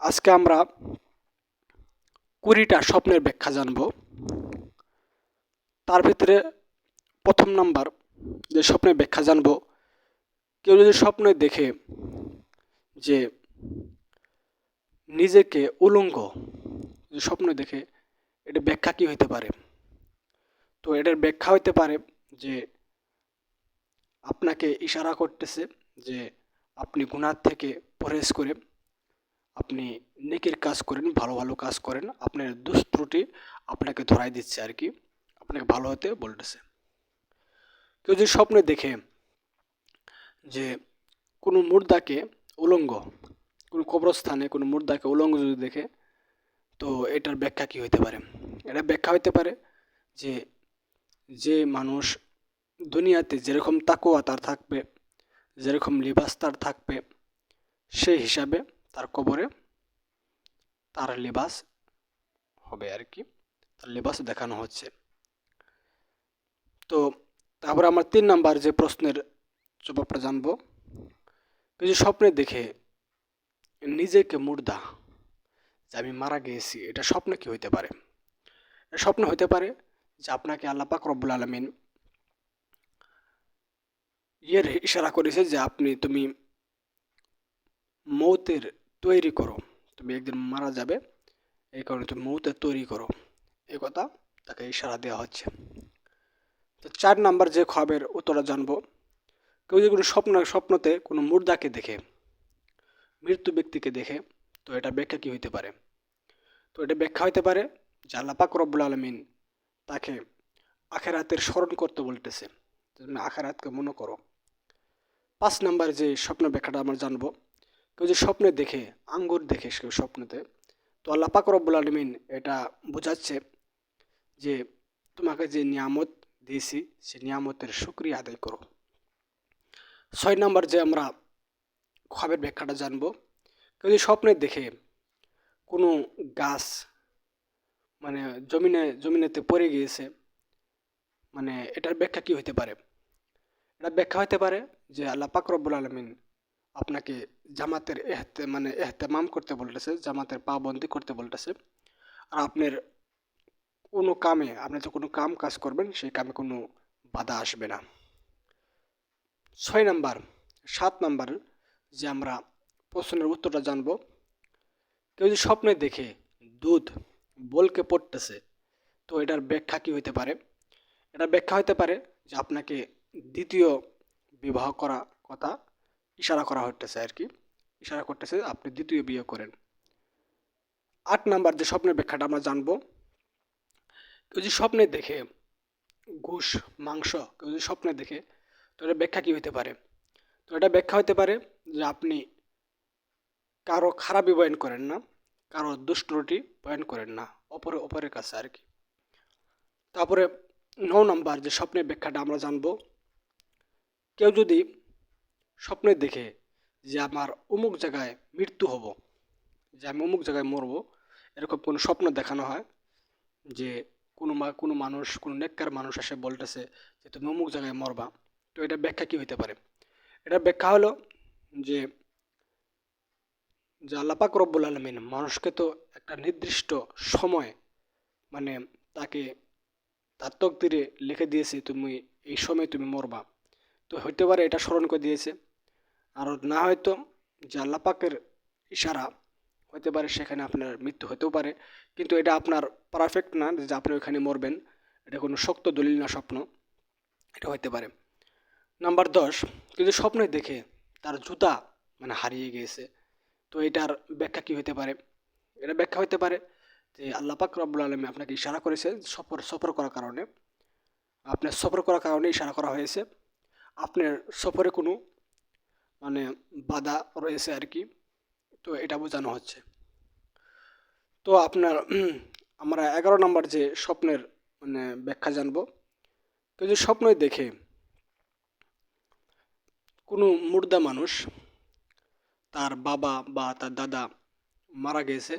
আজকে আমরা কুড়িটা স্বপ্নের ব্যাখ্যা জানব। তার ভিতরে প্রথম নাম্বার যে স্বপ্নের ব্যাখ্যা জানব, কেউ যদি স্বপ্নে দেখে যে নিজেকে উলঙ্গ যে স্বপ্ন দেখে এটা ব্যাখ্যা কি হইতে পারে? তো এটার ব্যাখ্যা হইতে পারে যে আপনাকে ইশারা করতেছে যে আপনি গুণার থেকে পরহেজ করে আপনি নেকির কাজ করেন, ভালো ভালো কাজ করেন, আপনার দুষ্ত্রুটি আপনাকে ধরাই দিচ্ছে আর কি। আপনাকে ভালো হতে বলতেছে। কেউ যদি স্বপ্নে দেখে যে কোনো মুর্দাকে উলঙ্গ, কোনো কবরস্থানে কোনো মুর্দাকে উলঙ্গ যদি দেখে, তো এটার ব্যাখ্যা কি হইতে পারে? এটা ব্যাখ্যা হইতে পারে যে যে মানুষ দুনিয়াতে যেরকম তাকোয়া তার থাকবে, যেরকম লিবাস তার থাকবে, সেই হিসাবে তার কবরে তার লেবাস হবে আর কি। তার লেবাস দেখানো হচ্ছে। তো তারপরে আমার তিন নাম্বার যে প্রশ্নের জবাবটা জানব। কিছু স্বপ্নে দেখে নিজেকে মুর্দা যে আমি মারা গিয়েছি এটা স্বপ্নে কি হইতে পারে? স্বপ্ন হইতে পারে যে আপনাকে আল্লাহ পাক রব্বুল আলমিন ইয়ের ইশারা করেছে যে আপনি, তুমি মৌতের তৈরি করো। তুমি একদিন মারা যাবে, এই কারণে তুমি মৌতের তৈরি করো। এ কথা তাকে ইশারা দেওয়া হচ্ছে। তো চার নাম্বার যে খবের উত্তরটা জানব। কেউ যদি কোনো স্বপ্ন, স্বপ্নতে কোনো মুর্দাকে দেখে, মৃত্যু ব্যক্তিকে দেখে, তো এটা ব্যাখ্যা কী হইতে পারে? তো এটা ব্যাখ্যা হইতে পারে যে আল্লাহ পাক রব্বুল আলমিন তাকে আখেরাতের স্মরণ করতে বলতেছে। তুমি আখেরাতকে মনে করো। পাঁচ নাম্বার যে স্বপ্ন ব্যাখ্যাটা আমরা জানব কেউ যে স্বপ্নে দেখে, আঙ্গুর দেখে কেউ স্বপ্নতে, তো আল্লাহ পাক রব্বুল আলমিন এটা বোঝাচ্ছে যে তোমাকে যে নিয়ামত দিয়েছি, সে নিয়ামতের সুক্রিয়া আদায় করো। ছয় নাম্বার যে আমরা খবের ব্যাখ্যাটা জানব, কেউ যদি স্বপ্নে দেখে কোনো গাছ মানে জমিনে, জমিনেতে পড়ে গিয়েছে মানে এটার ব্যাখ্যা কি হইতে পারে? এটা ব্যাখ্যা হইতে পারে যে আল্লাহ পাক রব্বুল আলমিন আপনাকে জামাতের এহতে মানে এহতেমাম করতে বলতেছে, জামাতের পাবন্দি করতে বলতেছে। আর আপনার কোনো কামে, আপনি যে কোনো কাম কাজ করবেন, সেই কামে কোনো বাধা আসবে না। ছয় নাম্বার, সাত নাম্বার, যে আমরা প্রশ্নের উত্তরটা জানব। কেউ যদি স্বপ্নে দেখে দুধ বলকে পড়তেছে, তো এটার ব্যাখ্যা কী হইতে পারে? এটা ব্যাখ্যা হইতে পারে যে আপনাকে দ্বিতীয় বিবাহ করা কথা ইশারা করা হইতেছে আর কি ইশারা করতেছে, আপনি দ্বিতীয় বিয়ে করেন। আট নাম্বার যে স্বপ্নের ব্যাখ্যাটা আমরা জানব, কেউ যদি স্বপ্নে দেখে ঘুষ, মাংস, কেউ যদি স্বপ্নে দেখে, তো এটা ব্যাখ্যা কী হইতে পারে? তো এটা ব্যাখ্যা হতে পারে যে আপনি কারও খারাপই বয়ন করেন না, কারও দুষ্টরুটি বয়ন করেন না, অপরে, অপরের কাছে আর কি তারপরে ন নাম্বার যে স্বপ্নের ব্যাখ্যাটা আমরা জানব, কেউ যদি স্বপ্নে দেখে যে আমার অমুক জায়গায় মৃত্যু হব, যে আমি অমুক জায়গায় মরবো, এরকম কোনো স্বপ্ন দেখানো হয়? যে কোনো মা, কোনো মানুষ, কোনো নেককার মানুষ এসে বলতেছে যে তুমি অমুক জায়গায় মরবা। তো এটা ব্যাখ্যা কী হইতে পারে? এটা ব্যাখ্যা হলো যে যে আল্লাপাক রব্বুল আলমিন মানুষকে তো একটা নির্দিষ্ট সময় মানে তাকে তার তকদিরে লিখে দিয়েছে, তুমি এই সময় তুমি মরবা। তো হইতে পারে এটা স্মরণ করে দিয়েছে। আর না হয়তো যে আল্লাপাকের ইশারা হতে পারে, সেখানে আপনার মৃত্যু হতেও পারে। কিন্তু এটা আপনার পারফেক্ট না যে আপনি ওইখানে মরবেন। এটা কোনো শক্ত দলিল না, স্বপ্ন। এটা হতে পারে। নাম্বার দশ, কিন্তু স্বপ্নে দেখে তার জুতা মানে হারিয়ে গিয়েছে। তো এটার ব্যাখ্যা কী হতে পারে? এটা ব্যাখ্যা হতে পারে যে আল্লাহ পাক রব্বুল আলমী আপনাকে ইশারা করেছে সফর সফর করার কারণে। আপনার সফর করার কারণে ইশারা করা হয়েছে। আপনার সফরে কোনো মানে বাধা রয়েছে আর কি। তো এটা বোঝানো হচ্ছে। তো আপনার আমরা এগারো নম্বর যে স্বপ্নের মানে ব্যাখ্যা জানব। তো যে স্বপ্ন দেখে কোনো মুর্দা মানুষ তার বাবা বা তার দাদা মারা গেছে,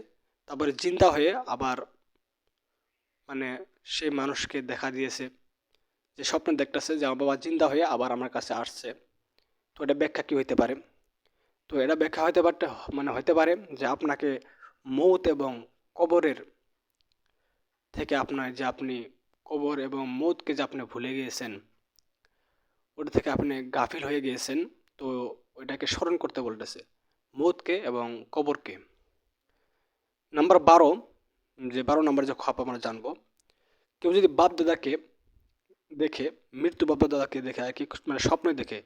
তারপরে চিন্তা হয়ে আবার মানে সেই মানুষকে দেখা দিয়েছে, যে স্বপ্ন দেখতেছে যে আমার বাবা জিন্দা হয়ে আবার আমার কাছে আসছে। তো এটা ব্যাখ্যা কী হইতে পারে? তো এটা ব্যাখ্যা হতে পারতে মানে হতে পারে যে আপনাকে মৌত এবং কবরের থেকে আপনার যে আপনি কবর এবং মৌতকে যে আপনি ভুলে গিয়েছেন, ওটা থেকে আপনি গাফিল হয়ে গিয়েছেন, তো ওইটাকে স্মরণ করতে বলতেছে, মৌতকে এবং কবরকে। নাম্বার বারো, যে বারো নম্বর যে খপ আমরা জানব, কেউ যদি বাপ দাদাকে দেখে, মৃত্যু বাপ দাদাকে দেখে আর কি মানে স্বপ্নে দেখে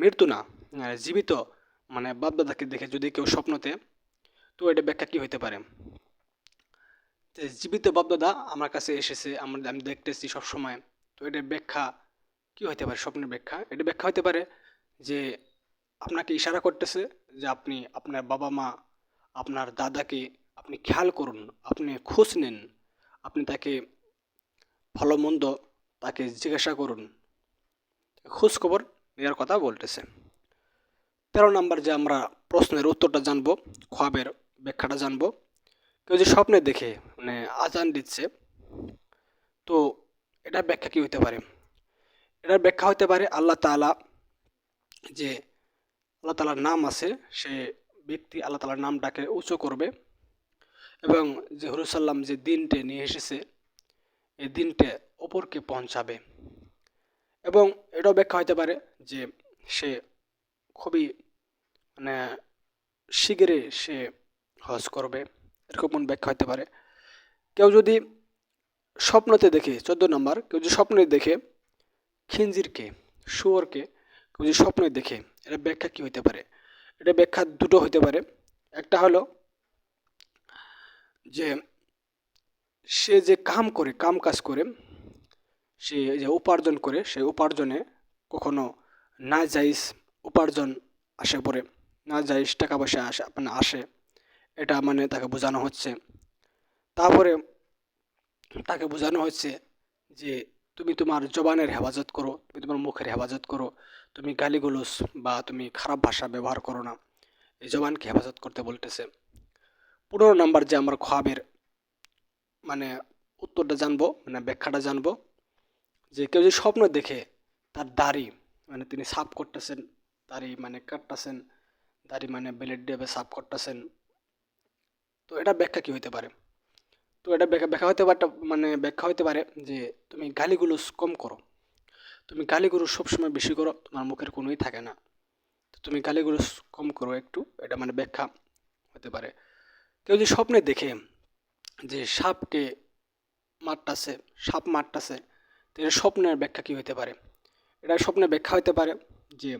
মৃত্যু না জীবিত মানে বাপ দাদাকে দেখে যদি কেউ স্বপ্নতে, তো এটা ব্যাখ্যা কী হতে পারে? জীবিত বাপ দাদা আমার কাছে এসেছে, আমরা আমি দেখতেছি সবসময়, তো এটার ব্যাখ্যা কী হতে পারে, স্বপ্নের ব্যাখ্যা? এটা ব্যাখ্যা হতে পারে যে আপনাকে ইশারা করতেছে যে আপনি আপনার বাবা মা, আপনার দাদাকে আপনি খেয়াল করুন, আপনি খোঁজ নেন, আপনি তাকে ভালো মন্দ তাকে জিজ্ঞাসা করুন। খোঁজ খবর নেওয়ার কথা বলতেছে। তেরো নম্বর যে আমরা প্রশ্নের উত্তরটা জানব, খোয়াবের ব্যাখ্যাটা জানব। কেউ যে স্বপ্নে দেখে মানে আজান দিচ্ছে, তো এটার ব্যাখ্যা কী হতে পারে? এটার ব্যাখ্যা হতে পারে আল্লাহ তাআলা যে আল্লাহ তালার নাম আছে, সে ব্যক্তি আল্লাহ তালার নামটাকে উঁচু করবে এবং যে হরুসাল্লাম যে দিনটে নিয়ে এসেছে এই দিনটে অপরকে পৌঁছাবে। এবং এটাও ব্যাখ্যা হতে পারে যে সে খুবই মানে শিগগিরই সে হজ করবে, এরকম ব্যাখ্যা হতে পারে। কেউ যদি স্বপ্নতে দেখে, চোদ্দ নম্বর, কেউ যদি স্বপ্নে দেখে খিঞ্জিরকে শুয়োরকে কেউ যদি স্বপ্নে দেখে এটা ব্যাখ্যা কী হতে পারে? এটা ব্যাখ্যা দুটো হতে পারে। একটা হলো যে সে যে কাম করে, কাম কাজ করে সে যে উপার্জন করে সেই উপার্জনে কখনো না যাইস উপার্জন আসে পড়ে। না যাইস টাকা পয়সা আসে মানে আসে। এটা মানে তাকে বোঝানো হচ্ছে। তারপরে তাকে বোঝানো হচ্ছে যে তুমি তোমার জবানের হেফাজত করো, তুমি তোমার মুখের হেফাজত করো, তুমি গালিগুলোস বা তুমি খারাপ ভাষা ব্যবহার করো না। এই জবানকে হেফাজত করতে বলতেছে। পনেরো নাম্বার যে আমরা খোয়াবের মানে উত্তরটা জানব মানে ব্যাখ্যাটা জানব যে কেউ যদি স্বপ্ন দেখে তার দাড়ি মানে তিনি সাফ করতেছেন, দাড়ি মানে কাটতেছেন, দাড়ি মানে ব্লেড দিয়ে সাফ করতেছেন, তো এটা ব্যাখ্যা কী হতে পারে? তো এটা ব্যাখ্যা ব্যাখ্যা হতে পারে মানে ব্যাখ্যা হতে পারে যে তুমি গালিগুলো কম করো। তুমি গালিগুলো সবসময় বেশি করো, তোমার মুখের কোনোই থাকে না। তো তুমি গালিগুলো কম করো একটু, এটা মানে ব্যাখ্যা হতে পারে। কেউ যদি স্বপ্নে দেখে যে সাপকে মারটাছে সাপ মারটাছে তো এটা স্বপ্নের ব্যাখ্যা কী হতে পারে? এটা স্বপ্নের ব্যাখ্যা হতে পারে যে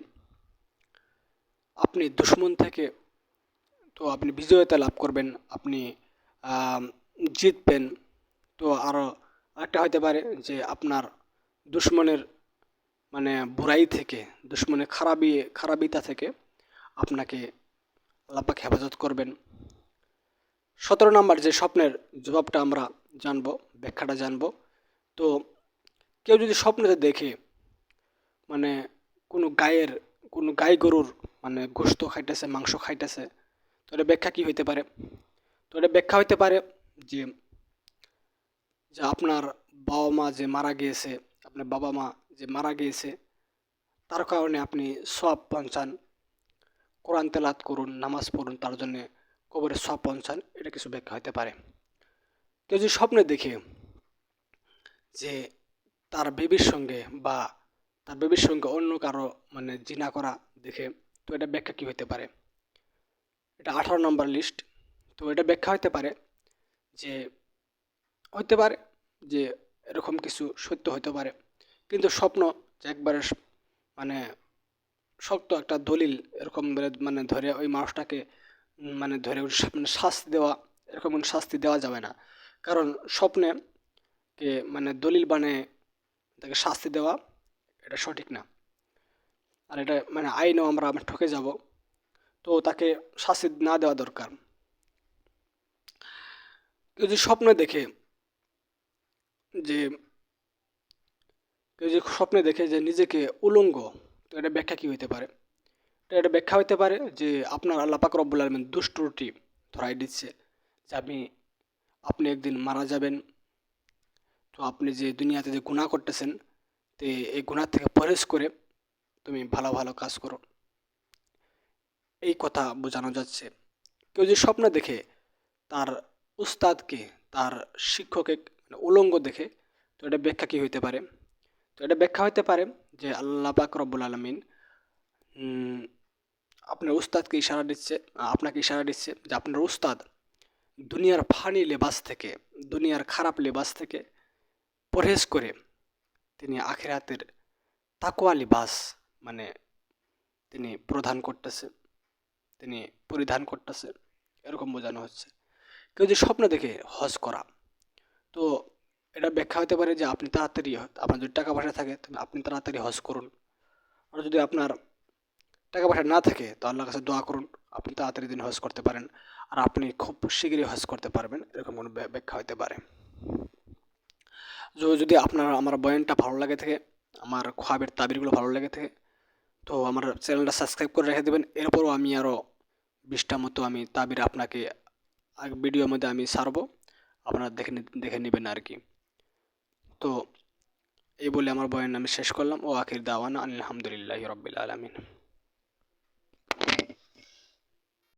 আপনি দুশ্মন থেকে তো আপনি বিজয়তা লাভ করবেন, আপনি জিতবেন। তো আরও একটা হতে পারে যে আপনার দুশ্মনের মানে বুড়াই থেকে, দুশ্মনের খারাপি, খারাপিতা থেকে আপনাকে আল্লাপাক হেফাজত করবেন। সতেরো নম্বর যে স্বপ্নের জবাবটা আমরা জানব, ব্যাখ্যাটা জানব। তো কেউ যদি স্বপ্নেতে দেখে মানে কোনো গায়ের কোনো গাই গরুর মানে গোস্ত খাইতেছে, মাংস খাইতেছে, তো এটা ব্যাখ্যা কী হইতে পারে? তো এটা ব্যাখ্যা হইতে পারে যে যে আপনার বাবা মা যে মারা গিয়েছে, আপনার বাবা মা যে মারা গিয়েছে, তার কারণে আপনি সব পঞ্চান কোরআন তেলাত করুন, নামাজ পড়ুন, তার জন্যে কবরে সব পঞ্চান এটা কিছু ব্যাখ্যা হইতে পারে। কেউ যদি স্বপ্নে দেখে যে তার বেবির সঙ্গে বা তার বেবির সঙ্গে অন্য কারও মানে জিনা করা দেখে তো এটা ব্যাখ্যা কী হতে পারে? এটা আঠারো নম্বর লিস্ট তো এটা ব্যাখ্যা হতে পারে যে হতে পারে যে এরকম কিছু সত্য হতে পারে। কিন্তু স্বপ্ন যে একবারে মানে শক্ত একটা দলিল এরকম মানে ধরে ওই মানুষটাকে মানে ধরে মানে শাস্তি দেওয়া, এরকম শাস্তি দেওয়া যাবে না। কারণ স্বপ্নে কে মানে দলিল বানিয়ে তাকে শাস্তি দেওয়া এটা সঠিক না। আর এটা মানে আইনও আমরা ঠকে যাব। তো তাকে শাস্তি না দেওয়া দরকার। কেউ যদি স্বপ্নে দেখে যে, কেউ যদি স্বপ্নে দেখে যে নিজেকে উলঙ্গ, তো এটা ব্যাখ্যা কী হইতে পারে? তো এটা ব্যাখ্যা হইতে পারে যে আপনার আল্লাহ পাক রব্বুল আলমিন দুষ্টুটি ধরাই দিচ্ছে যে আপনি আপনি একদিন মারা যাবেন। তো আপনি যে দুনিয়াতে যে গুনাহ করতেছেন, তো এই গুণার থেকে পরহেজ করে তুমি ভালো ভালো কাজ করো। এই কথা বোঝানো যাচ্ছে। কেউ যদি স্বপ্ন দেখে, তার উস্তাদকে, তার শিক্ষকে মানে উলঙ্গ দেখে, তো এটা ব্যাখ্যা কী হইতে পারে? তো এটা ব্যাখ্যা হইতে পারে যে আল্লাহ পাক রব্বুল আলমিন আপনার উস্তাদকে ইশারা দিচ্ছে, আপনাকে ইশারা দিচ্ছে যে আপনার উস্তাদ দুনিয়ার ফানি লেবাস থেকে, দুনিয়ার খারাপ লেবাস থেকে পরহেজ করে তিনি আখিরাতের তাকোয়া লিবাস মানে তিনি প্রধান করতেছে, তিনি পরিধান করতেছে, এরকম বোঝানো হচ্ছে। কেউ যদি স্বপ্ন দেখে হজ করা, তো এটা ব্যাখ্যা হতে পারে যে আপনি তাড়াতাড়ি আপনার যদি টাকা পয়সা থাকে, তাহলে আপনি তাড়াতাড়ি হজ করুন। আর যদি আপনার টাকা পয়সা না থাকে, তো আল্লাহর কাছে দোয়া করুন, আপনি তাড়াতাড়ি দিন হজ করতে পারেন। আর আপনি খুব শীঘ্রই হজ করতে পারবেন, এরকম কোনো ব্যাখ্যা হতে পারে। যদি আপনার, আমার বয়ানটা ভালো লাগে থাকে, আমার খোয়াবের তাবিরগুলো ভালো লাগে থাকে, তো আমার চ্যানেলটা সাবস্ক্রাইব করে রেখে দেবেন। এরপরও আমি আরও বিশটা মতো আমি তাবির আপনাকে ভিডিওর মধ্যে আমি সারবো, আপনারা দেখে দেখে নেবেন আর কি। তো এই বলে আমার বয়ান আমি শেষ করলাম। ও আখির দাওয়ানা আলহামদুলিল্লাহ রবিল আলমিন।